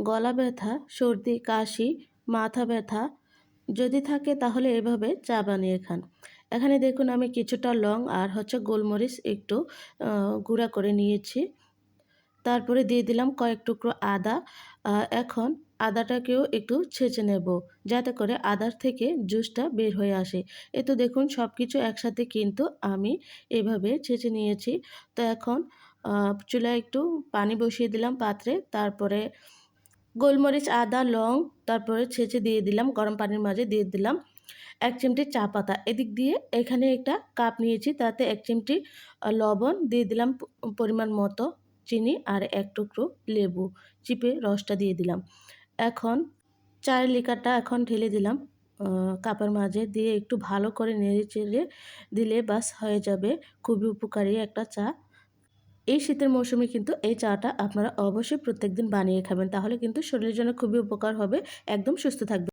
গলা ব্যথা, সর্দি, কাশি, মাথা ব্যথা যদি থাকে তাহলে এভাবে চা বানিয়ে খান। এখানে দেখুন আমি কিছুটা লং আর হচ্ছে গোলমরিচ একটু গুঁড়া করে নিয়েছি। তারপরে দিয়ে দিলাম কয়েক টুকরো আদা। এখন আদাটাকেও একটু ছেঁচে নেব যাতে করে আদার থেকে জুসটা বের হয়ে আসে। এ তো দেখুন সব কিছু একসাথে কিন্তু আমি এভাবে ছেঁচে নিয়েছি। তো এখন চুলায় একটু পানি বসিয়ে দিলাম পাত্রে। তারপরে গোলমরিচ, আদা, লং, তারপরে ছেঁচে দিয়ে দিলাম, গরম পানির মাঝে দিয়ে দিলাম, এক চিমটি চা পাতা। এদিক দিয়ে এখানে একটা কাপ নিয়েছি, তাতে এক চিমটি লবণ দিয়ে দিলাম পরিমাণ মতো চিনি আর এক টুকরো লেবু। চিপে রসটা দিয়ে দিলাম। এখন চায়ের লিকারটা এখন ঢেলে দিলাম কাপের মাঝে দিয়ে একটু ভালো করে নেড়ে চেড়ে দিলে বাস হয়ে যাবে। খুবই উপকারী একটা চা। এই শীতের মৌসুমে কিন্তু এই চাটা আপনারা অবশ্যই প্রত্যেকদিন বানিয়ে খাবেন। তাহলে কিন্তু শরীরের জন্য খুবই উপকার হবে। একদম সুস্থ থাকবে